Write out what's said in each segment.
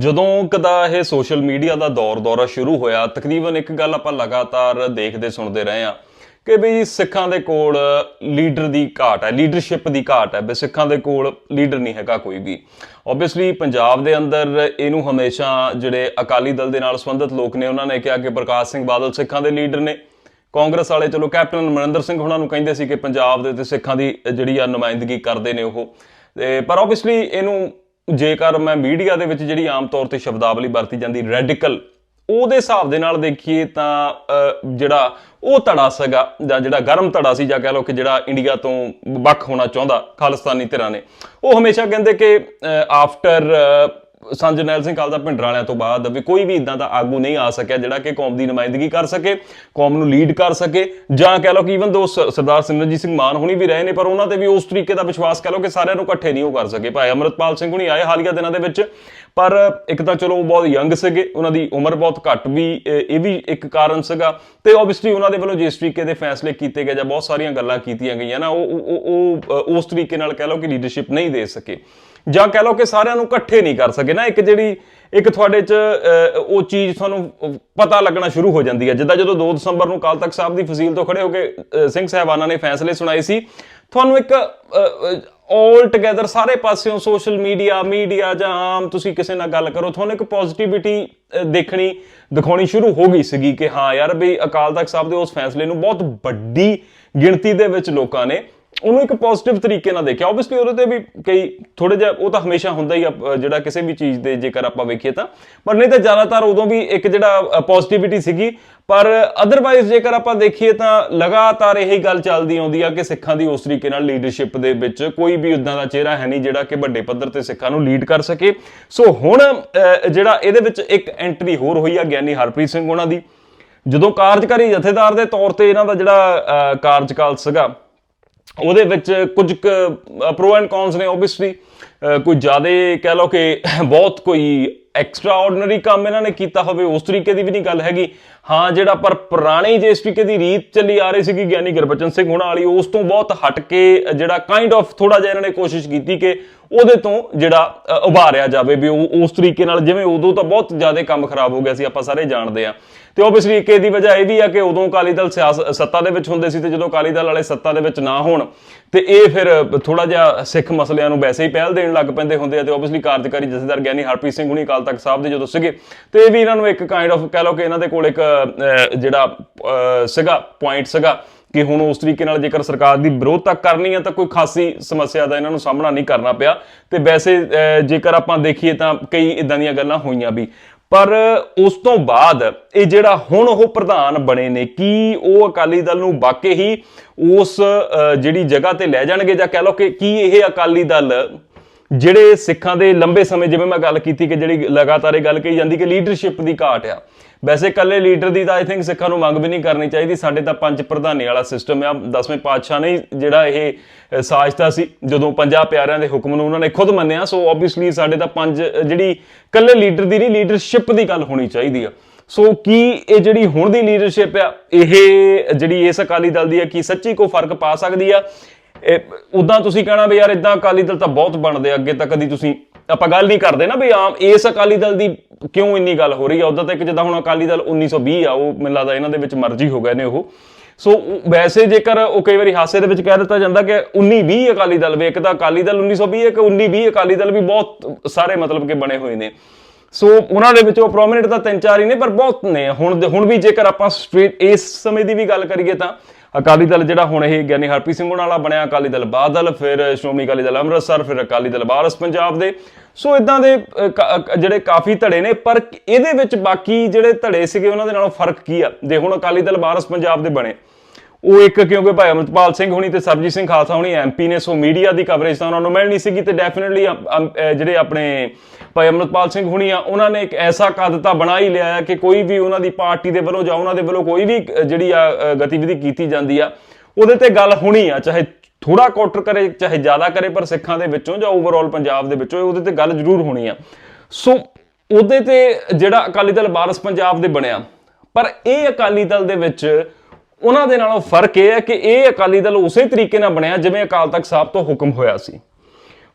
ਜਦੋਂ ਕਦਾ ਇਹ ਸੋਸ਼ਲ ਮੀਡੀਆ ਦਾ ਦੌਰ ਦੌਰਾ ਸ਼ੁਰੂ ਹੋਇਆ, ਤਕਰੀਬਨ ਇੱਕ ਗੱਲ ਆਪਾਂ ਲਗਾਤਾਰ ਦੇਖਦੇ ਸੁਣਦੇ ਰਹੇ ਆ ਕਿ ਵੀ ਸਿੱਖਾਂ ਦੇ ਕੋਲ ਲੀਡਰ ਦੀ ਘਾਟ ਹੈ, ਲੀਡਰਸ਼ਿਪ ਦੀ ਘਾਟ ਹੈ ਵੀ ਸਿੱਖਾਂ ਦੇ ਕੋਲ ਲੀਡਰ ਨਹੀਂ ਹੈਗਾ ਕੋਈ ਵੀ। ਆਬਵੀਅਸਲੀ ਪੰਜਾਬ ਦੇ ਅੰਦਰ ਇਹਨੂੰ ਹਮੇਸ਼ਾ ਜਿਹੜੇ ਅਕਾਲੀ ਦਲ ਦੇ ਨਾਲ ਸੰਬੰਧਿਤ ਲੋਕ ਨੇ, ਉਹਨਾਂ ਨੇ ਕਿਹਾ ਕਿ ਪ੍ਰਕਾਸ਼ ਸਿੰਘ ਬਾਦਲ ਸਿੱਖਾਂ ਦੇ ਲੀਡਰ ਨੇ। ਕਾਂਗਰਸ ਵਾਲੇ ਚਲੋ ਕੈਪਟਨ ਅਮਰਿੰਦਰ ਸਿੰਘ ਉਹਨਾਂ ਨੂੰ ਕਹਿੰਦੇ ਸੀ ਕਿ ਪੰਜਾਬ ਦੇ ਤੇ ਸਿੱਖਾਂ ਦੀ ਜਿਹੜੀ ਆ ਨੁਮਾਇੰਦਗੀ ਕਰਦੇ ਨੇ ਉਹ। ਤੇ ਪਰ ਆਬਵੀਅਸਲੀ ਇਹਨੂੰ ਜੇਕਰ ਮੈਂ ਮੀਡੀਆ ਦੇ ਵਿੱਚ ਜਿਹੜੀ ਆਮ ਤੌਰ ਤੇ ਸ਼ਬਦਾਵਲੀ ਵਰਤੀ ਜਾਂਦੀ ਰੈਡੀਕਲ ਉਹਦੇ ਹਿਸਾਬ ਦੇ ਨਾਲ ਦੇਖੀਏ ਤਾਂ ਜਿਹੜਾ ਉਹ ਧੜਾ ਸੀਗਾ, ਜਾਂ ਜਿਹੜਾ ਗਰਮ ਧੜਾ ਸੀ, ਜਾਂ ਕਹਿ ਲਓ ਕਿ ਜਿਹੜਾ ਇੰਡੀਆ ਤੋਂ ਵੱਖ ਹੋਣਾ ਚਾਹੁੰਦਾ ਖਾਲਿਸਤਾਨੀ ਧਿਰਾਂ ਨੇ, ਉਹ ਹਮੇਸ਼ਾ ਕਹਿੰਦੇ ਕਿ ਆਫਟਰ ਸੰਜਨੈਲ ਸਿੰਘ ਕਾਲ ਦਾ ਭਿੰਡਰ ਵਾਲਿਆਂ ਤੋਂ ਬਾਅਦ ਵੀ ਕੋਈ ਵੀ ਇਦਾਂ ਦਾ ਆਗੂ ਨਹੀਂ ਆ ਸਕਿਆ ਜਿਹੜਾ ਕਿ ਕੌਮ ਦੀ ਨੁਮਾਇੰਦਗੀ ਕਰ ਸਕੇ, ਕੌਮ ਨੂੰ ਲੀਡ ਕਰ ਸਕੇ, ਜਾਂ ਕਹਿ ਲਓ ਕਿ ਇਵਨ ਦੋ ਸਰਦਾਰ ਸਿਮਰਨਜੀਤ ਸਿੰਘ ਮਾਨ ਹੁਣੀ ਵੀ ਰਹੇ ਨੇ, ਪਰ ਉਹਨਾਂ ਤੇ ਵੀ ਉਸ ਤਰੀਕੇ ਦਾ ਵਿਸ਼ਵਾਸ ਕਹਿ ਲਓ ਕਿ ਸਾਰਿਆਂ ਨੂੰ ਇਕੱਠੇ ਨਹੀਂ ਉਹ ਕਰ ਸਕੇ। ਭਾਈ ਅਮਰਤਪਾਲ ਸਿੰਘ ਹੁਣੀ ਆਏ ਹਾਲੀਆ ਦਿਨਾਂ ਦੇ ਵਿੱਚ, ਪਰ ਇੱਕ ਤਾਂ ਚਲੋ ਉਹ ਬਹੁਤ ਯੰਗ ਸੀਗੇ, ਉਹਨਾਂ ਦੀ ਉਮਰ ਬਹੁਤ ਘੱਟ ਵੀ, ਇਹ ਵੀ ਇੱਕ ਕਾਰਨ ਸੀਗਾ ਤੇ ਆਬਵੀਅਸਲੀ ਉਹਨਾਂ ਦੇ ਵੱਲੋਂ ਜਿਸ ਤਰੀਕੇ ਦੇ ਫੈਸਲੇ ਕੀਤੇ ਗਏ ਜਾਂ ਬਹੁਤ ਸਾਰੀਆਂ ਗੱਲਾਂ ਕੀਤੀਆਂ ਗਈਆਂ ਨਾ, ਉਹ ਉਹ ਉਸ ਤਰੀਕੇ ਨਾਲ ਕਹਿ ਲਓ ਕਿ ਲੀਡਰਸ਼ਿਪ ਨਹੀਂ ਦੇ ਸਕੇ। ਜਾਂ ਕਹਿ ਲਓ ਕਿ ਸਾਰਿਆਂ ਨੂੰ ਇਕੱਠੇ ਨਹੀਂ ਕਰ ਸਕੇ ਨਾ, ਇੱਕ ਜਿਹੜੀ, ਇੱਕ ਤੁਹਾਡੇ 'ਚ ਉਹ ਚੀਜ਼ ਤੁਹਾਨੂੰ ਪਤਾ ਲੱਗਣਾ ਸ਼ੁਰੂ ਹੋ ਜਾਂਦੀ ਹੈ। ਜਿੱਦਾਂ ਜਦੋਂ 2 ਦਸੰਬਰ ਨੂੰ ਕਾਲ ਤਖਤ ਸਾਹਿਬ ਦੀ ਫਜ਼ੀਲ ਤੋਂ ਖੜੇ ਹੋ ਕੇ ਸਿੰਘ ਸਾਹਿਬਾਨਾਂ ਨੇ ਫੈਸਲੇ ਸੁਣਾਏ ਸੀ, ਤੁਹਾਨੂੰ ਇੱਕ ਆਲ ਟੁਗੇਦਰ ਸਾਰੇ ਪਾਸਿਓਂ ਸੋਸ਼ਲ ਮੀਡੀਆ ਮੀਡੀਆ ਜਾਂ ਆਮ ਤੁਸੀਂ ਕਿਸੇ ਨਾਲ ਗੱਲ ਕਰੋ, ਤੁਹਾਨੂੰ ਇੱਕ ਪੋਜ਼ਿਟਿਵਿਟੀ ਦੇਖਣੀ, ਦਿਖਾਉਣੀ ਸ਼ੁਰੂ ਹੋ ਗਈ ਸੀਗੀ ਕਿ ਹਾਂ ਯਾਰ ਵੀ ਅਕਾਲ ਤਖਤ ਸਾਹਿਬ ਦੇ ਉਸ ਫੈਸਲੇ ਨੂੰ ਬਹੁਤ ਵੱਡੀ ਗਿਣਤੀ ਦੇ ਵਿੱਚ ਲੋਕਾਂ ਨੇ ਉਹਨੂੰ ਇੱਕ ਪੋਜ਼ਿਟਿਵ ਤਰੀਕੇ ਨਾਲ ਦੇਖਿਆ। ਆਬਵੀਅਸਲੀ ਉਹਦੇ ਤੇ ਵੀ ਕਈ ਥੋੜੇ ਜਿਹਾ ਉਹ ਤਾਂ ਹਮੇਸ਼ਾ ਹੁੰਦਾ ਹੀ ਆ, ਜਿਹੜਾ ਕਿਸੇ ਵੀ ਚੀਜ਼ ਦੇ ਜੇਕਰ ਆਪਾਂ ਵੇਖੀਏ ਤਾਂ। ਪਰ ਨਹੀਂ ਤਾਂ ਜ਼ਿਆਦਾਤਰ ਉਦੋਂ ਵੀ ਇੱਕ ਜਿਹੜਾ ਪੋਜ਼ਿਟਿਵਿਟੀ ਸੀਗੀ। ਪਰ ਅਦਰਵਾਈਜ਼ ਜੇਕਰ ਆਪਾਂ ਦੇਖੀਏ ਤਾਂ ਲਗਾਤਾਰ ਇਹੀ ਗੱਲ ਚੱਲਦੀ ਆਉਂਦੀ ਆ ਕਿ ਸਿੱਖਾਂ ਦੀ ਉਸ ਤਰੀਕੇ ਨਾਲ ਲੀਡਰਸ਼ਿਪ ਦੇ ਵਿੱਚ ਕੋਈ ਵੀ ਉਦਾਂ ਦਾ ਚਿਹਰਾ ਹੈ ਨਹੀਂ ਜਿਹੜਾ ਕਿ ਵੱਡੇ ਪੱਧਰ ਤੇ ਸਿੱਖਾਂ ਨੂੰ ਲੀਡ ਕਰ ਸਕੇ। ਸੋ ਹੁਣ ਜਿਹੜਾ ਇਹਦੇ ਵਿੱਚ ਇੱਕ ਐਂਟਰੀ ਹੋਰ ਹੋਈ ਆ ਗਿਆਨੀ ਹਰਪ੍ਰੀਤ ਸਿੰਘ ਉਹਨਾਂ ਦੀ। ਜਦੋਂ ਕਾਰਜਕਾਰੀ ਜਥੇਦਾਰ ਦੇ ਤੌਰ ਤੇ ਇਹਨਾਂ ਦਾ ਜਿਹੜਾ ਕਾਰਜਕਾਲ ਸੀਗਾ ਉਹਦੇ ਵਿੱਚ ਕੁਝ ਪ੍ਰੋ ਐਂਡ ਕੌਨਸ ਨੇ ਆਬਵੀਅਸਲੀ ਕੋਈ ਜ਼ਿਆਦਾ ਕਹਿ ਲਓ ਕਿ ਬਹੁਤ ਕੋਈ ਐਕਸਟਰਾ ਆਰਡੀਨਰੀ ਕੰਮ ਇਹਨਾਂ ਨੇ ਕੀਤਾ ਹੋਵੇ, ਉਸ ਤਰੀਕੇ ਦੀ ਵੀ ਨਹੀਂ ਗੱਲ ਹੈਗੀ। ਹਾਂ, ਜਿਹੜਾ ਪਰ ਪੁਰਾਣੀ ਜਿਸ ਤਰੀਕੇ ਦੀ ਰੀਤ ਚੱਲੀ ਆ ਰਹੀ ਸੀਗੀ, ਗਿਆਨੀ ਗੁਰਬਚਨ ਸਿੰਘ ਹੁਣਾਂ ਵਾਲੀ, ਉਸ ਤੋਂ ਬਹੁਤ ਹਟ ਕੇ ਜਿਹੜਾ ਕਾਈਂਡ ਆਫ ਥੋੜਾ ਜਿਹਾ ਇਹਨਾਂ ਨੇ ਕੋਸ਼ਿਸ਼ ਕੀਤੀ ਕਿ ਉਹਦੇ ਤੋਂ ਜਿਹੜਾ ਉਭਾਰਿਆ ਜਾਵੇ ਵੀ ਉਹ ਉਸ ਤਰੀਕੇ ਨਾਲ, ਜਿਵੇਂ ਉਦੋਂ ਤਾਂ ਬਹੁਤ ਜ਼ਿਆਦਾ ਕੰਮ ਖਰਾਬ ਹੋ ਗਿਆ ਸੀ, ਆਪਾਂ ਸਾਰੇ ਜਾਣਦੇ ਆ ਤੇ ਆਬਵੀਅਸਲੀ ਇੱਕ ਇਹਦੀ ਵਜ੍ਹਾ ਇਹ ਵੀ ਆ ਕਿ ਉਦੋਂ ਅਕਾਲੀ ਦਲ ਸਿਆਸਤ ਸੱਤਾ ਦੇ ਵਿੱਚ ਹੁੰਦੇ ਸੀ ਤੇ ਜਦੋਂ ਅਕਾਲੀ ਦਲ ਵਾਲੇ ਸੱਤਾ ਦੇ ਵਿੱਚ ਨਾ ਹੋਣ, ਤੇ ਇਹ ਫਿਰ ਥੋੜਾ ਜਿਹਾ ਸਿੱਖ ਮਸਲਿਆਂ ਨੂੰ ਵੈਸੇ ਹੀ ਪਹਿਲ ਦੇਣ ਲੱਗ ਪੈਂਦੇ ਹੁੰਦੇ ਆ ਤੇ ਆਬਵੀਅਸਲੀ ਕਾਰਜਕਾਰੀ ਜਥੇਦਾਰ ਗਿਆਨੀ ਹਰਪ੍ਰੀਤ ਸਿੰਘ ਹੁਣੀ ਅਕਾਲ ਤਖਤ ਸਾਹਿਬ ਦੇ ਜਦੋਂ ਸੀਗੇ, ਤੇ ਇਹ ਵੀ ਇਹਨਾਂ ਨੂੰ ਇੱਕ ਕਾਈਂਡ ਆਫ ਕਹਿ ਲਓ ਕਿ ਇਹਨਾਂ ਦੇ ਕੋਲ ਇੱਕ ਜਿਹੜਾ ਸੀਗਾ ਪੁਆਇੰਟ ਸੀਗਾ ਕਿ ਹੁਣ ਉਸ ਤਰੀਕੇ ਨਾਲ ਜੇਕਰ ਸਰਕਾਰ ਦੀ ਵਿਰੋਧਤਾ ਕਰਨੀ ਹੈ ਤਾਂ ਕੋਈ ਖਾਸੀ ਸਮੱਸਿਆ ਦਾ ਇਹਨਾਂ ਨੂੰ ਸਾਹਮਣਾ ਨਹੀਂ ਕਰਨਾ ਪਿਆ, ਤੇ ਵੈਸੇ ਜੇਕਰ ਆਪਾਂ ਦੇਖੀਏ ਤਾਂ ਕਈ ਇਦਾਂ ਦੀਆਂ ਗੱਲਾਂ ਹੋਈਆਂ ਵੀ। ਪਰ ਉਸ ਤੋਂ ਬਾਅਦ ਇਹ ਜਿਹੜਾ ਹੁਣ ਉਹ ਪ੍ਰਧਾਨ ਬਣੇ ਨੇ, ਕੀ ਉਹ ਅਕਾਲੀ ਦਲ ਨੂੰ ਵਾਕਈ ਹੀ ਉਸ ਜਿਹੜੀ ਜਗ੍ਹਾ ਤੇ ਲੈ ਜਾਣਗੇ ਜਾਂ ਕਹਿ ਲਓ ਕਿ ਕੀ ਇਹ ਅਕਾਲੀ ਦਲ ਜਿਹੜੇ ਸਿੱਖਾਂ ਦੇ ਲੰਬੇ ਸਮੇਂ ਜਿਵੇਂ ਮੈਂ ਗੱਲ ਕੀਤੀ ਕਿ ਜਿਹੜੀ ਲਗਾਤਾਰ ਇਹ ਗੱਲ ਕਹੀ ਜਾਂਦੀ ਕਿ ਲੀਡਰਸ਼ਿਪ ਦੀ ਘਾਟ ਆ। ਵੈਸੇ ਇਕੱਲੇ ਲੀਡਰ ਦੀ ਤਾਂ ਆਈ ਥਿੰਕ ਸਿੱਖਾਂ ਨੂੰ ਮੰਗ ਵੀ ਨਹੀਂ ਕਰਨੀ ਚਾਹੀਦੀ। ਸਾਡੇ ਤਾਂ ਪੰਜ ਪ੍ਰਧਾਨੀ ਵਾਲਾ ਸਿਸਟਮ ਆ। ਦਸਵੇਂ ਪਾਤਸ਼ਾਹ ਨੇ ਜਿਹੜਾ ਇਹ ਸਾਜ਼ਤਾ ਸੀ, ਜਦੋਂ ਪੰਜਾਂ ਪਿਆਰਿਆਂ ਦੇ ਹੁਕਮ ਨੂੰ ਉਹਨਾਂ ਨੇ ਖੁਦ ਮੰਨਿਆ। ਸੋ ਆਬਵੀਅਸਲੀ ਸਾਡੇ ਤਾਂ ਪੰਜ ਜਿਹੜੀ ਇਕੱਲੇ ਲੀਡਰ ਦੀ ਨਹੀਂ ਲੀਡਰਸ਼ਿਪ ਦੀ ਗੱਲ ਹੋਣੀ ਚਾਹੀਦੀ ਆ। ਸੋ ਕੀ ਇਹ ਜਿਹੜੀ ਹੁਣ ਦੀ ਲੀਡਰਸ਼ਿਪ ਆ, ਇਹ ਜਿਹੜੀ ਇਸ ਅਕਾਲੀ ਦਲ ਦੀ ਆ, ਕੀ ਸੱਚੀ ਕੋਈ ਫ਼ਰਕ ਪਾ ਸਕਦੀ ਆ? ਇਹ ਉਦਾਂ ਤੁਸੀਂ ਕਹਿਣਾ ਵੀ ਯਾਰ ਇਦਾਂ ਅਕਾਲੀ ਦਲ ਤਾਂ ਬਹੁਤ ਬਣਦੇ ਅੱਗੇ ਤਾਂ ਕਦੀ ਤੁਸੀਂ, ਆਪਾਂ ਗੱਲ ਨਹੀਂ ਕਰਦੇ ਨਾ ਵੀ ਆਮ, ਇਸ ਅਕਾਲੀ ਦਲ ਦੀ ਕਿਉਂ ਇੰਨੀ ਗੱਲ ਹੋ ਰਹੀ ਆ? ਉਦਾਂ ਤਾਂ ਇੱਕ ਜਿੱਦਾਂ ਹੁਣ ਅਕਾਲੀ ਦਲ 1920 ਆ, ਉਹ ਮੈਨੂੰ ਲੱਗਦਾ ਇਹਨਾਂ ਦੇ ਵਿੱਚ ਮਰਜ਼ੀ ਹੋ ਗਏ ਨੇ ਉਹ। ਸੋ ਵੈਸੇ ਜੇਕਰ ਉਹ ਕਈ ਵਾਰੀ ਹਾਸੇ ਦੇ ਵਿੱਚ ਕਹਿ ਦਿੱਤਾ ਜਾਂਦਾ ਕਿ 1920 ਅਕਾਲੀ ਦਲ ਵੇ, ਇੱਕ ਤਾਂ ਅਕਾਲੀ ਦਲ 1920 ਇੱਕ 1920 ਅਕਾਲੀ ਦਲ ਵੀ ਬਹੁਤ ਸਾਰੇ ਮਤਲਬ ਕਿ ਬਣੇ ਹੋਏ ਨੇ। ਸੋ ਉਹਨਾਂ ਦੇ ਵਿੱਚੋਂ ਪ੍ਰੋਮਿਨੈਂਟ ਤਾਂ ਤਿੰਨ ਚਾਰ ਹੀ ਨੇ, ਪਰ ਬਹੁਤ ਨੇ। ਹੁਣ ਹੁਣ ਵੀ ਜੇਕਰ ਆਪਾਂ ਸਟ੍ਰੇਟ ਇਸ ਸਮੇਂ ਦੀ ਵੀ ਗੱਲ ਕਰੀਏ ਤਾਂ ਅਕਾਲੀ ਦਲ ਜਿਹੜਾ ਹੁਣ ਇਹ ਗਿਆਨੀ ਹਰਪ੍ਰੀਤ ਸਿੰਘ ਹੋਣਾ ਵਾਲਾ ਬਣਿਆ, ਅਕਾਲੀ ਦਲ ਬਾਦਲ, ਫਿਰ ਸ਼੍ਰੋਮਣੀ ਅਕਾਲੀ ਦਲ ਅੰਮ੍ਰਿਤਸਰ, ਫਿਰ ਅਕਾਲੀ ਦਲ ਵਾਰਸ ਪੰਜਾਬ ਦੇ। ਸੋ ਇਦਾਂ ਦੇ ਜਿਹੜੇ ਕਾਫੀ ਧੜੇ ਨੇ, ਪਰ ਇਹਦੇ ਵਿੱਚ ਬਾਕੀ ਜਿਹੜੇ ਧੜੇ ਸੀਗੇ, ਉਹਨਾਂ ਦੇ ਨਾਲੋਂ ਫ਼ਰਕ ਕੀ ਆ? ਦੇ ਹੁਣ ਅਕਾਲੀ ਦਲ ਵਾਰਸ ਪੰਜਾਬ ਦੇ ਬਣੇ ਉਹ ਇੱਕ ਕਿਉਂਕਿ ਭਾਈ ਅਮਰਪਾਲ ਸਿੰਘ ਹੁਣੀ ਤੇ ਸਰਜੀਤ ਸਿੰਘ ਖਾਲਸਾ ਹੁਣੀ ਐਮਪੀ ਨੇ, ਸੋ ਮੀਡੀਆ ਦੀ ਕਵਰੇਜ ਤਾਂ ਉਹਨਾਂ ਨੂੰ ਮਿਲਣੀ ਸੀਗੀ ਤੇ ਡੈਫੀਨਿਟਲੀ ਜਿਹੜੇ ਆਪਣੇ ਭਾਈ ਅਮਰਪਾਲ ਸਿੰਘ ਹੁਣੀ ਆ, ਉਹਨਾਂ ਨੇ ਇੱਕ ਐਸਾ ਕੱਦ ਤਾਂ ਬਣਾ ਹੀ ਲਿਆ ਹੈ ਕਿ ਕੋਈ ਵੀ ਉਹਨਾਂ ਦੀ ਪਾਰਟੀ ਦੇ ਵੱਲੋਂ ਜਾਂ ਉਹਨਾਂ ਦੇ ਵੱਲੋਂ ਕੋਈ ਵੀ ਜਿਹੜੀ ਆ ਗਤੀਵਿਧੀ ਕੀਤੀ ਜਾਂਦੀ ਆ, ਉਹਦੇ ਤੇ ਗੱਲ ਹੋਣੀ ਆ, ਚਾਹੇ ਥੋੜਾ ਕਾਊਂਟਰ ਕਰੇ, ਚਾਹੇ ਜ਼ਿਆਦਾ ਕਰੇ, ਪਰ ਸਿੱਖਾਂ ਦੇ ਵਿੱਚੋਂ ਜਾਂ ਓਵਰਆਲ ਪੰਜਾਬ ਦੇ ਵਿੱਚੋਂ ਉਹਦੇ ਤੇ ਗੱਲ ਜ਼ਰੂਰ ਹੋਣੀ ਆ। ਸੋ ਉਹਦੇ ਤੇ ਜਿਹੜਾ ਅਕਾਲੀ ਦਲ ਵਾਰਸ ਪੰਜਾਬ ਦੇ ਬਣਿਆ, ਪਰ ਇਹ ਅਕਾਲੀ ਦਲ ਦੇ ਵਿੱਚ ਉਹਨਾਂ ਦੇ ਨਾਲੋਂ ਫ਼ਰਕ ਇਹ ਹੈ ਕਿ ਇਹ ਅਕਾਲੀ ਦਲ ਉਸੇ ਤਰੀਕੇ ਨਾਲ ਬਣਿਆ ਜਿਵੇਂ ਅਕਾਲ ਤਖਤ ਸਾਹਿਬ ਤੋਂ ਹੁਕਮ ਹੋਇਆ ਸੀ।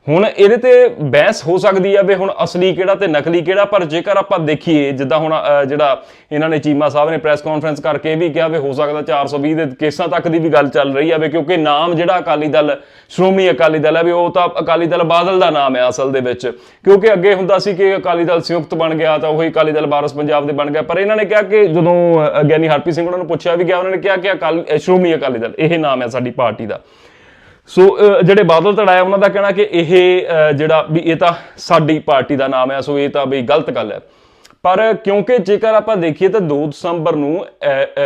ਹੁਣ ਇਹਦੇ ਤੇ ਬਹਿਸ ਹੋ ਸਕਦੀ ਆ ਵੀ ਹੁਣ ਅਸਲੀ ਕਿਹੜਾ ਤੇ ਨਕਲੀ ਕਿਹੜਾ, ਪਰ ਜੇਕਰ ਆਪਾਂ ਦੇਖੀਏ, ਜਿੱਦਾਂ ਹੁਣ ਜਿਹੜਾ ਇਹਨਾਂ ਨੇ ਚੀਮਾ ਸਾਹਿਬ ਨੇ ਪ੍ਰੈਸ ਕਾਨਫਰੰਸ ਕਰਕੇ ਇਹ ਵੀ ਕਿਹਾ ਵੀ ਹੋ ਸਕਦਾ 420 ਦੇ ਕੇਸਾਂ ਤੱਕ ਦੀ ਵੀ ਗੱਲ ਚੱਲ ਰਹੀ ਆ ਵੀ ਕਿਉਂਕਿ ਨਾਮ ਜਿਹੜਾ ਅਕਾਲੀ ਦਲ, ਸ਼੍ਰੋਮਣੀ ਅਕਾਲੀ ਦਲ ਹੈ ਵੀ ਉਹ ਤਾਂ ਅਕਾਲੀ ਦਲ ਬਾਦਲ ਦਾ ਨਾਮ ਹੈ ਅਸਲ ਦੇ ਵਿੱਚ। ਕਿਉਂਕਿ ਅੱਗੇ ਹੁੰਦਾ ਸੀ ਕਿ ਅਕਾਲੀ ਦਲ ਸੰਯੁਕਤ ਬਣ ਗਿਆ ਤਾਂ ਉਹੀ ਅਕਾਲੀ ਦਲ ਵਾਰਸ ਪੰਜਾਬ ਦੇ ਬਣ ਗਿਆ, ਪਰ ਇਹਨਾਂ ਨੇ ਕਿਹਾ ਕਿ ਜਦੋਂ ਗਿਆਨੀ ਹਰਪ੍ਰੀਤ ਸਿੰਘ ਉਹਨਾਂ ਨੂੰ ਪੁੱਛਿਆ ਵੀ ਗਿਆ, ਉਹਨਾਂ ਨੇ ਕਿਹਾ ਕਿ ਅਕਾਲੀ ਸ਼੍ਰੋਮਣੀ ਅਕਾਲੀ ਦਲ, ਇਹ ਨਾਮ ਹੈ ਸਾਡੀ ਪਾਰਟੀ ਦਾ। ਸੋ ਜਿਹੜੇ ਬਾਦਲ ਧੜਾਇਆ ਉਹਨਾਂ ਦਾ ਕਹਿਣਾ ਕਿ ਇਹ ਜਿਹੜਾ ਵੀ ਇਹ ਤਾਂ ਸਾਡੀ ਪਾਰਟੀ ਦਾ ਨਾਮ ਹੈ ਸੋ ਇਹ ਤਾਂ ਵੀ ਗਲਤ ਗੱਲ ਹੈ। ਪਰ ਕਿਉਂਕਿ ਜੇਕਰ ਆਪਾਂ ਦੇਖੀਏ ਤਾਂ 2 ਦਸੰਬਰ ਨੂੰ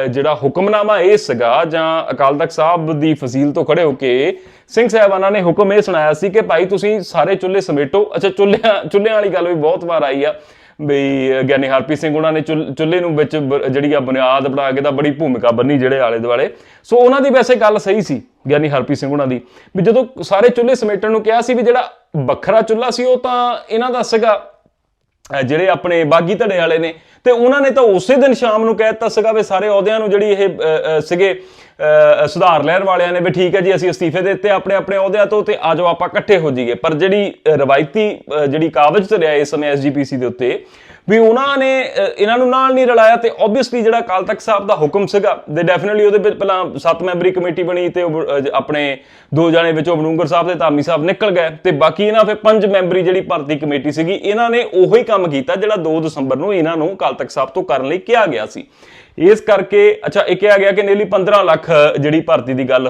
ਜਿਹੜਾ ਹੁਕਮਨਾਮਾ ਇਹ ਸੀਗਾ, ਜਾਂ ਅਕਾਲ ਤਖਤ ਸਾਹਿਬ ਦੀ ਫਸੀਲ ਤੋਂ ਖੜੇ ਹੋ ਕੇ ਸਿੰਘ ਸਾਹਿਬਾਨਾਂ ਨੇ ਹੁਕਮ ਇਹ ਸੁਣਾਇਆ ਸੀ ਕਿ ਭਾਈ ਤੁਸੀਂ ਸਾਰੇ ਚੁੱਲ੍ਹੇ ਸਮੇਟੋ। ਅੱਛਾ, ਚੁੱਲ੍ਹਿਆਂ ਚੁੱਲ੍ਹਿਆਂ ਵਾਲੀ ਗੱਲ ਵੀ ਬਹੁਤ ਵਾਰ ਆਈ ਆ। ਬਈ ਗਿਆਨੀ ਹਰਪ੍ਰੀਤ ਸਿੰਘ ਉਹਨਾਂ ਨੇ ਚੁੱਲ੍ਹੇ ਨੂੰ ਵਿੱਚ ਜਿਹੜੀ ਆ ਬੁਨਿਆਦ ਬਣਾ ਕੇ ਤਾਂ ਬੜੀ ਭੂਮਿਕਾ ਬੰਨੀ ਜਿਹੜੇ ਆਲੇ ਦੁਆਲੇ ਸੋ ਉਹਨਾਂ ਦੀ ਵੈਸੇ ਗੱਲ ਸਹੀ ਸੀ, ਗਿਆਨੀ ਹਰਪ੍ਰੀਤ ਸਿੰਘ ਉਹਨਾਂ ਦੀ। ਵੀ ਜਦੋਂ ਸਾਰੇ ਚੁੱਲ੍ਹੇ ਸਮੇਟਣ ਨੂੰ ਕਿਹਾ ਸੀ ਵੀ ਜਿਹੜਾ ਵੱਖਰਾ ਚੁੱਲ੍ਹਾ ਸੀ, ਉਹ ਤਾਂ ਇਹਨਾਂ ਦਾ ਸੀਗਾ ਜਿਹੜੇ ਆਪਣੇ ਬਾਗੀ ਧੜੇ ਵਾਲੇ ਨੇ। ਤੇ ਉਹਨਾਂ ਨੇ ਤਾਂ ਉਸੇ ਦਿਨ ਸ਼ਾਮ ਨੂੰ ਕਹਿ ਦਿੱਤਾ ਸੀਗਾ ਵੀ ਸਾਰੇ ਅਹੁਦਿਆਂ ਨੂੰ ਜਿਹੜੀ ਇਹ ਸੀਗੇ ਸੁਧਾਰ ਲਹਿਰ ਵਾਲਿਆਂ ਨੇ ਵੀ ਠੀਕ ਹੈ ਜੀ ਅਸੀਂ ਅਸਤੀਫੇ ਦੇ ਦਿੱਤੇ ਆਪਣੇ ਆਪਣੇ ਅਹੁਦਿਆਂ ਤੋਂ ਤੇ ਆਜੋ ਆਪਾਂ ਇਕੱਠੇ ਹੋ ਜਾਈਏ। ਪਰ ਜਿਹੜੀ ਰਵਾਇਤੀ ਜਿਹੜੀ ਕਾਬਜ ਤੇ ਰਿਹਾ ਇਸ ਸਮੇਂ ਐਸਜੀਪੀਸੀ ਦੇ ਉੱਤੇ ਵੀ ਉਹਨਾਂ ਨੇ ਇਹਨਾਂ ਨੂੰ ਨਾਲ ਨਹੀਂ ਰਲਾਇਆ ਤੇ ਆਬਵੀਅਸਲੀ ਜਿਹੜਾ ਅਕਾਲ ਤਖਤ ਸਾਹਿਬ ਦਾ ਹੁਕਮ ਸੀਗਾ ਦੇ ਡੈਫੀਨਿਟਲੀ ਉਹਦੇ ਵਿੱਚ ਪਹਿਲਾਂ ਸੱਤ ਮੈਂਬਰੀ ਕਮੇਟੀ ਬਣੀ ਤੇ ਉਹ, ਆਪਣੇ ਦੋ ਜਣੇ ਵਿੱਚੋਂ ਬਨੂੰਗਰ ਸਾਹਿਬ ਤੇ ਧਾਮੀ ਸਾਹਿਬ ਨਿਕਲ ਗਏ ਤੇ ਬਾਕੀ ਇਹਨਾਂ ਫਿਰ ਪੰਜ ਮੈਂਬਰੀ ਜਿਹੜੀ ਭਰਤੀ ਕਮੇਟੀ ਸੀਗੀ ਇਹਨਾਂ ਨੇ ਉਹੀ ਕੰਮ ਕੀਤਾ ਜਿਹੜਾ 2 ਦਸੰਬਰ ਨੂੰ ਇਹਨਾਂ ਨੂੰ ਅਕਾਲ ਤਖਤ ਸਾਹਿਬ ਤੋਂ ਕਰਨ ਲਈ ਕਿਹਾ ਗਿਆ ਸੀ। ਇਸ ਕਰਕੇ ਅੱਛਾ ਇਹ ਕਿਹਾ ਗਿਆ ਕਿ ਨੇਲੀ 15 ਲੱਖ ਜਿਹੜੀ ਭਰਤੀ ਦੀ ਗੱਲ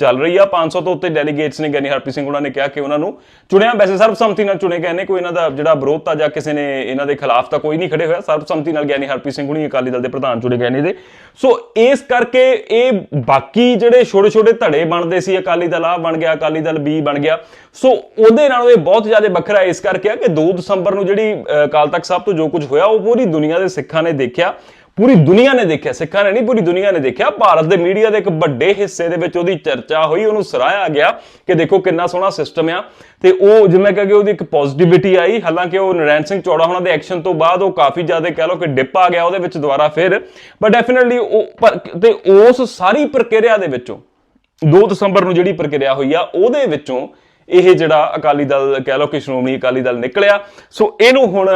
ਚੱਲ ਰਹੀ ਆ। 500 ਤੋਂ ਉੱਤੇ ਡੈਲੀਗੇਟਸ ਨੇ ਗਿਆਨੀ ਹਰਪ੍ਰੀਤ ਸਿੰਘ ਉਹਨਾਂ ਨੇ ਕਿਹਾ ਕਿ ਉਹਨਾਂ ਨੂੰ ਚੁਣਿਆ। ਵੈਸੇ ਸਰਬਸੰਮਤੀ ਨਾਲ ਚੁਣੇ ਗਏ ਨੇ ਕੋਈ ਇਹਨਾਂ ਦਾ ਜਿਹੜਾ ਵਿਰੋਧ ਵਿਰੋਧਤਾ ਜਾਂ ਕਿਸੇ ਨੇ ਇਹਨਾਂ ਦੇ ਖਿਲਾਫ ਤਾਂ ਕੋਈ ਨਹੀਂ ਖੜੇ ਹੋਇਆ। ਸਰਬਸੰਮਤੀ ਨਾਲ ਗਿਆਨੀ ਹਰਪ੍ਰੀਤ ਸਿੰਘ ਹੁਣੀ ਅਕਾਲੀ ਦਲ ਦੇ ਪ੍ਰਧਾਨ ਚੁਣੇ ਗਏ ਨੇ ਇਹਦੇ। ਸੋ ਇਸ ਕਰਕੇ ਇਹ ਬਾਕੀ ਜਿਹੜੇ ਛੋਟੇ ਛੋਟੇ ਧੜੇ ਬਣਦੇ ਸੀ ਅਕਾਲੀ ਦਲ ਆ ਬਣ ਗਿਆ ਅਕਾਲੀ ਦਲ ਬੀ ਬਣ ਗਿਆ। ਸੋ ਉਹਦੇ ਨਾਲੋਂ ਇਹ ਬਹੁਤ ਜ਼ਿਆਦਾ ਵੱਖਰਾ ਇਸ ਕਰਕੇ ਆ ਕਿ 2 ਦਸੰਬਰ ਨੂੰ ਜਿਹੜੀ ਅਹ, ਅਕਾਲ ਤਖਤ ਸਾਹਿਬ ਤੋਂ ਜੋ ਕੁਝ ਹੋਇਆ ਉਹ ਪੂਰੀ ਦੁਨੀਆ ਦੇ ਸਿੱਖਾਂ ਨੇ ਦੇਖਿਆ। ਪੂਰੀ ਦੁਨੀਆ ਨੇ ਦੇਖਿਆ, ਸਿੱਖਾਂ ਨੇ ਨਹੀਂ ਪੂਰੀ ਦੁਨੀਆ ਨੇ ਦੇਖਿਆ। ਭਾਰਤ ਦੇ ਮੀਡੀਆ ਦੇ ਇੱਕ ਵੱਡੇ ਹਿੱਸੇ ਦੇ ਵਿੱਚ ਉਹਦੀ ਚਰਚਾ ਹੋਈ, ਉਹਨੂੰ ਸਰਾਇਆ ਗਿਆ ਕਿ ਦੇਖੋ ਕਿੰਨਾ ਸੋਹਣਾ ਸਿਸਟਮ ਆ। ਤੇ ਉਹ ਜਿਵੇਂ ਕਹਾਂ ਕਿ ਉਹਦੀ ਇੱਕ ਪੋਜ਼ਿਟਿਵਿਟੀ ਆਈ, ਹਾਲਾਂਕਿ ਉਹ ਨਰੈਣ ਸਿੰਘ ਚੌੜਾ ਹੋਣਾ ਦੇ ਐਕਸ਼ਨ ਤੋਂ ਬਾਅਦ ਉਹ ਕਾਫੀ ਜ਼ਿਆਦਾ ਕਹਿ ਲਓ ਕਿ ਡਿਪ ਆ ਗਿਆ ਉਹਦੇ ਵਿੱਚ ਦੁਬਾਰਾ ਫਿਰ। ਬਟ ਡੈਫੀਨਿਟਲੀ ਉਹ ਪਰ- ਤੇ ਉਸ ਸਾਰੀ ਪ੍ਰਕਿਰਿਆ ਦੇ ਵਿੱਚੋਂ 2 ਦਸੰਬਰ ਨੂੰ ਜਿਹੜੀ ਪ੍ਰਕਿਰਿਆ ਹੋਈ ਆ, ਉਹਦੇ ਵਿੱਚੋਂ ਇਹ ਜਿਹੜਾ ਅਕਾਲੀ ਦਲ ਕਹਿ ਲਓ ਕਿ ਸ਼੍ਰੋਮਣੀ ਅਕਾਲੀ ਦਲ ਨਿਕਲਿਆ। ਸੋ ਇਹਨੂੰ ਹੁਣ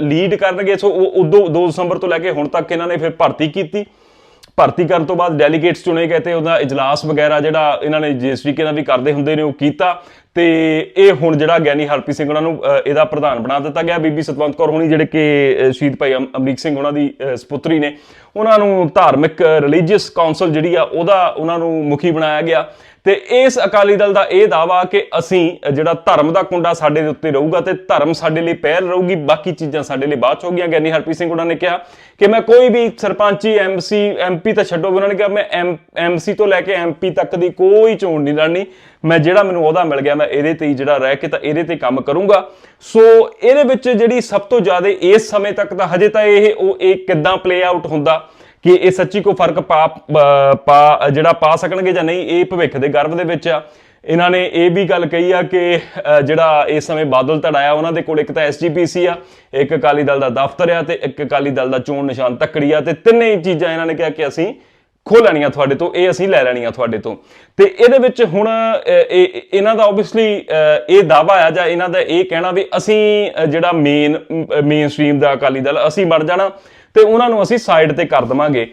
ਲੀਡ ਕਰਨਗੇ। ਸੋ ਉਹ ਉਦੋਂ 2 ਦਸੰਬਰ ਤੋਂ ਲੈ ਕੇ ਹੁਣ ਤੱਕ ਇਹਨਾਂ ਨੇ ਫਿਰ ਭਰਤੀ ਕੀਤੀ। ਭਰਤੀ ਕਰਨ ਤੋਂ ਬਾਅਦ ਡੈਲੀਗੇਟਸ ਚੁਣੇ ਗਏ ਤੇ ਉਹਦਾ ਇਜਲਾਸ ਵਗੈਰਾ ਜਿਹੜਾ ਇਹਨਾਂ ਨੇ ਜਿਸ ਤਰੀਕੇ ਨਾਲ ਵੀ ਕਰਦੇ ਹੁੰਦੇ ਨੇ ਉਹ ਕੀਤਾ। ਤੇ ਇਹ ਹੁਣ ਜਿਹੜਾ ਗਿਆਨੀ ਹਰਪ੍ਰੀਤ ਸਿੰਘ ਉਹਨਾਂ ਨੂੰ ਇਹਦਾ ਪ੍ਰਧਾਨ ਬਣਾ ਦਿੱਤਾ ਗਿਆ। ਬੀਬੀ ਸਤਵੰਤ ਕੌਰ ਹੋਣੀ ਜਿਹੜੇ ਕਿ ਸ਼ਹੀਦ ਭਾਈ ਅਮ- ਅਮਰੀਕ ਸਿੰਘ ਉਹਨਾਂ ਦੀ ਅਹ, ਸਪੁੱਤਰੀ ਨੇ। ਉਹਨਾਂ ਨੂੰ ਧਾਰਮਿਕ ਰਿਲੀਜੀਅਸ ਕਾਉਂਸਲ ਜਿਹੜੀ ਆ ਉਹਦਾ ਉਹਨਾਂ ਨੂੰ ਮੁਖੀ ਬਣਾਇਆ ਗਿਆ। ਤੇ ਇਸ ਅਕਾਲੀ ਦਲ ਦਾ ਇਹ ਦਾਵਾ ਕਿ ਅਸੀਂ ਜਿਹੜਾ ਧਰਮ ਦਾ ਕੁੰਡਾ ਸਾਡੇ ਦੇ ਉੱਤੇ ਰਹੂਗਾ ਤੇ ਧਰਮ ਸਾਡੇ ਲਈ ਪਹਿਲ ਰਹੂਗੀ, ਬਾਕੀ ਚੀਜ਼ਾਂ ਸਾਡੇ ਲਈ ਬਾਅਦ ਚ ਹੋ ਗਈਆਂ। ਗਿਆਨੀ ਹਰਪ੍ਰੀਤ ਸਿੰਘ ਉਹਨਾਂ ਨੇ ਕਿਹਾ ਕਿ ਮੈਂ ਕੋਈ ਵੀ ਸਰਪੰਚੀ ਐਮਸੀ ਐਮਪੀ ਤਾਂ ਛੱਡੋ ਉਹਨਾਂ ਨੇ ਕਿਹਾ, ਮੈਂ ਐਮਸੀ ਤੋਂ ਲੈ ਕੇ ਐਮਪੀ ਤੱਕ ਦੀ ਕੋਈ ਚੋਣ ਨਹੀਂ ਲੜਨੀ। ਮੈਂ ਜਿਹੜਾ ਮੈਨੂੰ ਉਹਦਾ ਮਿਲ ਗਿਆ, ਮੈਂ ਇਹਦੇ ਤੇ ਹੀ ਜਿਹੜਾ ਰਹਿ ਕੇ ਤਾਂ ਇਹਦੇ ਤੇ ਕੰਮ ਕਰੂੰਗਾ। ਸੋ ਇਹਦੇ ਵਿੱਚ ਜਿਹੜੀ ਸਭ ਤੋਂ ਜ਼ਿਆਦਾ ਇਸ ਸਮੇਂ ਤੱਕ ਤਾਂ ਹਜੇ ਤਾਂ ਇਹ, ਉਹ, ਇਹ ਕਿੱਦਾਂ ਪਲੇ ਆਊਟ ਹੁੰਦਾ? ਕਿ ਇਹ ਸੱਚੀ ਕੋ ਫ਼ਰਕ ਪਾ ਜਿਹੜਾ ਪਾ ਸਕਣਗੇ ਜਾਂ ਨਹੀਂ, ਇਹ ਭਵਿੱਖ ਦੇ ਗਰਭ ਦੇ ਵਿੱਚ ਆ। ਇਹਨਾਂ ਨੇ ਇਹ ਵੀ ਗੱਲ ਕਹੀ ਆ ਕਿ ਜਿਹੜਾ ਇਸ ਸਮੇਂ ਬਾਦਲ ਧੜਾਇਆ, ਉਹਨਾਂ ਦੇ ਕੋਲ ਇੱਕ ਤਾਂ ਐਸਜੀਪੀਸੀ ਆ, ਇੱਕ ਅਕਾਲੀ ਦਲ ਦਾ ਦਫ਼ਤਰ ਆ ਤੇ ਇੱਕ ਅਕਾਲੀ ਦਲ ਦਾ ਚੋਣ ਨਿਸ਼ਾਨ ਤੱਕੜੀ ਆ ਤੇ ਤਿੰਨੇ ਹੀ ਚੀਜ਼ਾਂ ਇਹਨਾਂ ਨੇ ਕਿਹਾ ਕਿ ਅਸੀਂ ਖੋ ਲੈਣੀਆਂ ਤੁਹਾਡੇ ਤੋਂ, ਇਹ ਅਸੀਂ ਲੈ ਲੈਣੀਆਂ ਤੁਹਾਡੇ ਤੋਂ। ਤੇ ਇਹਦੇ ਵਿੱਚ ਹੁਣ ਇਹ, ਇਹਨਾਂ ਦਾ ਆਬਵੀਅਸਲੀ ਇਹ ਦਾਵਾ ਆ ਜਾਂ ਇਹਨਾਂ ਦਾ ਇਹ ਕਹਿਣਾ ਵੀ ਅਸੀਂ ਜਿਹੜਾ ਮੇਨ ਮੇਨ ਸਟ੍ਰੀਮ ਦਾ ਅਕਾਲੀ ਦਲ, ਅਸੀਂ ਬਣ ਜਾਣਾ ਤੇ ਉਹਨਾਂ ਨੂੰ ਅਸੀਂ ਸਾਈਡ ਤੇ ਕਰ ਦਵਾਂਗੇ।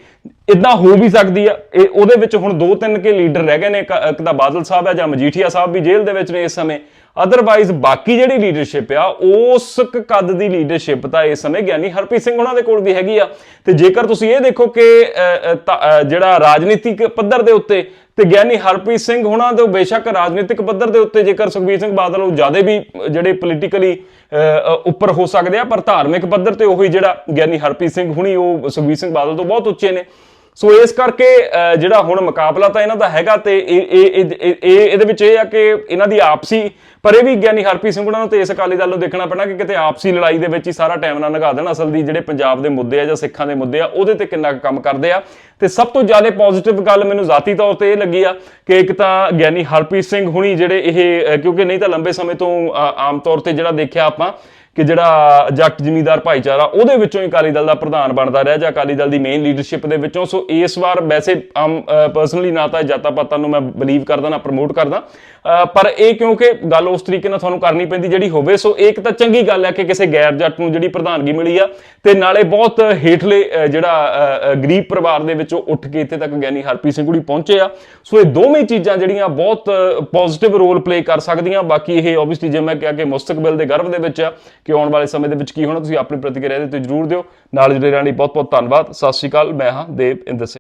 ਇਦਾਂ ਹੋ ਵੀ ਸਕਦੀ ਆ। ਇਹ, ਉਹਦੇ ਵਿੱਚ ਹੁਣ ਦੋ ਤਿੰਨ ਕੇ ਲੀਡਰ ਰਹਿ ਗਏ ਨੇ, ਇੱਕ ਤਾਂ ਬਾਦਲ ਸਾਹਿਬ ਹੈ ਜਾਂ ਮਜੀਠੀਆ ਸਾਹਿਬ ਵੀ ਜੇਲ੍ਹ ਦੇ ਵਿੱਚ ਨੇ ਇਸ ਸਮੇਂ। ਅਦਰਵਾਈਜ਼ ਬਾਕੀ ਜਿਹੜੀ ਲੀਡਰਸ਼ਿਪ ਆ ਉਸ ਕੱਦ ਦੀ ਲੀਡਰਸ਼ਿਪ ਤਾਂ ਇਸ ਸਮੇਂ ਗਿਆਨੀ ਹਰਪ੍ਰੀਤ ਸਿੰਘ ਉਹਨਾਂ ਦੇ ਕੋਲ ਵੀ ਹੈਗੀ ਆ। ਤੇ ਜੇਕਰ ਤੁਸੀਂ ਇਹ ਦੇਖੋ ਕਿ ਜਿਹੜਾ ਰਾਜਨੀਤਿਕ ਪੱਧਰ ਦੇ ਉੱਤੇ ਤੇ ਗਿਆਨੀ ਹਰਪ੍ਰੀਤ ਸਿੰਘ ਹੁਣਾਂ ਦੇ ਬੇਸ਼ੱਕ ਰਾਜਨੀਤਿਕ ਪੱਧਰ ਦੇ ਉੱਤੇ ਜੇਕਰ ਸੁਖਬੀਰ ਸਿੰਘ ਬਾਦਲ ਉਹ ਜ਼ਿਆਦਾ ਵੀ ਜਿਹੜੇ ਪੋਲੀਟੀਕਲੀ ਉੱਪਰ ਹੋ ਸਕਦੇ ਆ ਪਰ ਧਾਰਮਿਕ ਪੱਧਰ ਤੇ ਉਹੀ ਜਿਹੜਾ ਗਿਆਨੀ ਹਰਪ੍ਰੀਤ ਸਿੰਘ ਹੁਣੀ ਉਹ ਸੁਖਬੀਰ ਸਿੰਘ ਬਾਦਲ ਤੋਂ ਬਹੁਤ ਉੱਚੇ ਨੇ। ਸੋ ਇਸ ਕਰਕੇ ਅਹ, ਜਿਹੜਾ ਹੁਣ ਮੁਕਾਬਲਾ ਤਾਂ ਇਹਨਾਂ ਦਾ ਹੈਗਾ ਤੇ ਇਹ ਇਹ- ਇਹਦੇ ਵਿੱਚ ਇਹ ਆ ਕਿ ਇਹਨਾਂ ਦੀ ਆਪਸੀ ਪਰ ਇਹ ਵੀ ਗਿਆਨੀ ਹਰਪ੍ਰੀਤ ਸਿੰਘ ਉਹਨਾਂ ਨੂੰ ਤੇ ਇਸ ਅਕਾਲੀ ਦਲ ਨੂੰ ਦੇਖਣਾ ਪੈਣਾ ਕਿ ਕਿਤੇ ਆਪਸੀ ਲੜਾਈ ਦੇ ਵਿੱਚ ਹੀ ਸਾਰਾ ਟਾਈਮ ਨਾ ਲਗਾ ਦੇਣ। ਅਸਲ ਦੀ ਜਿਹੜੇ ਪੰਜਾਬ ਦੇ ਮੁੱਦੇ ਆ ਜਾਂ ਸਿੱਖਾਂ ਦੇ ਮੁੱਦੇ ਆ, ਉਹਦੇ ਤੇ ਕਿੰਨਾ ਕੁ ਕੰਮ ਕਰਦੇ ਆ। ਤੇ ਸਭ ਤੋਂ ਜ਼ਿਆਦਾ ਪੋਜ਼ਿਟਿਵ ਗੱਲ ਮੈਨੂੰ ਜ਼ਾਤੀ ਤੌਰ ਤੇ ਇਹ ਲੱਗੀ ਆ ਕਿ ਇੱਕ ਤਾਂ ਗਿਆਨੀ ਹਰਪ੍ਰੀਤ ਸਿੰਘ ਹੁਣੀ ਜਿਹੜੇ ਇਹ ਕਿਉਂਕਿ ਨਹੀਂ ਤਾਂ ਲੰਬੇ ਸਮੇਂ ਤੋਂ ਆਮ ਤੌਰ ਤੇ ਜਿਹੜਾ ਦੇਖਿਆ ਆਪਾਂ ਕਿ ਜਿਹੜਾ ਜੱਟ ਜ਼ਿਮੀਂਦਾਰ ਭਾਈਚਾਰਾ, ਉਹਦੇ ਵਿੱਚੋਂ ਹੀ ਅਕਾਲੀ ਦਲ ਦਾ ਪ੍ਰਧਾਨ ਬਣਦਾ ਰਿਹਾ ਜਾਂ ਅਕਾਲੀ ਦਲ ਦੀ ਮੇਨ ਲੀਡਰਸ਼ਿਪ ਦੇ ਵਿੱਚੋਂ। ਸੋ ਇਸ ਵਾਰ ਵੈਸੇ ਆਮ ਪਰਸਨਲੀ ਨਾ ਤਾਂ ਜਾਤਾਂ ਪਾਤਾਂ ਨੂੰ ਮੈਂ ਬਲੀਵ ਕਰਦਾ ਨਾ ਪ੍ਰਮੋਟ ਕਰਦਾ। ਪਰ ਇਹ ਕਿਉਂਕਿ ਗੱਲ ਉਸ ਤਰੀਕੇ ਨਾਲ ਤੁਹਾਨੂੰ ਕਰਨੀ ਪੈਂਦੀ ਜਿਹੜੀ ਹੋਵੇ। ਸੋ ਇਹ ਇੱਕ ਤਾਂ ਚੰਗੀ ਗੱਲ ਹੈ ਕਿ ਕਿਸੇ ਗੈਰ ਜੱਟ ਨੂੰ ਜਿਹੜੀ ਪ੍ਰਧਾਨਗੀ ਮਿਲੀ ਆ ਤੇ ਨਾਲੇ ਬਹੁਤ ਹੇਠਲੇ ਜਿਹੜਾ ਗਰੀਬ ਪਰਿਵਾਰ ਦੇ ਵਿੱਚੋਂ ਉੱਠ ਕੇ ਇੱਥੇ ਤੱਕ ਗਿਆਨੀ ਹਰਪ੍ਰੀਤ ਸਿੰਘ ਗੁੜੀ ਪਹੁੰਚੇ ਆ। ਸੋ ਇਹ ਦੋਵੇਂ ਚੀਜ਼ਾਂ ਜਿਹੜੀਆਂ ਬਹੁਤ ਪੋਜ਼ਿਟਿਵ ਰੋਲ ਪਲੇ ਕਰ ਸਕਦੀਆਂ। ਬਾਕੀ ਇਹ ਆਬਵੀਅਸਲੀ ਜੇ ਮੈਂ ਕਿਹਾ ਕਿ ਮੁਸਤਕਬਲ ਦੇ ਗਰਭ ਦੇ ਵਿੱਚ ਆ ਕਿ ਆਉਣ ਵਾਲੇ ਸਮੇਂ ਦੇ ਵਿੱਚ ਕੀ ਹੋਣਾ, ਤੁਸੀਂ ਆਪਣੀ ਪ੍ਰਤੀਕਿਰਿਆ ਦੇ ਤੇ ਜਰੂਰ ਦਿਓ। ਨਾਲ ਜੁੜੇ ਰਹਿਣ ਲਈ ਬਹੁਤ ਬਹੁਤ ਧੰਨਵਾਦ। ਸਤਿ ਸ਼੍ਰੀ ਅਕਾਲ। ਮੈਂ ਹਾਂ ਦੇਵ ਇੰਦਰ ਸਿੰਘ।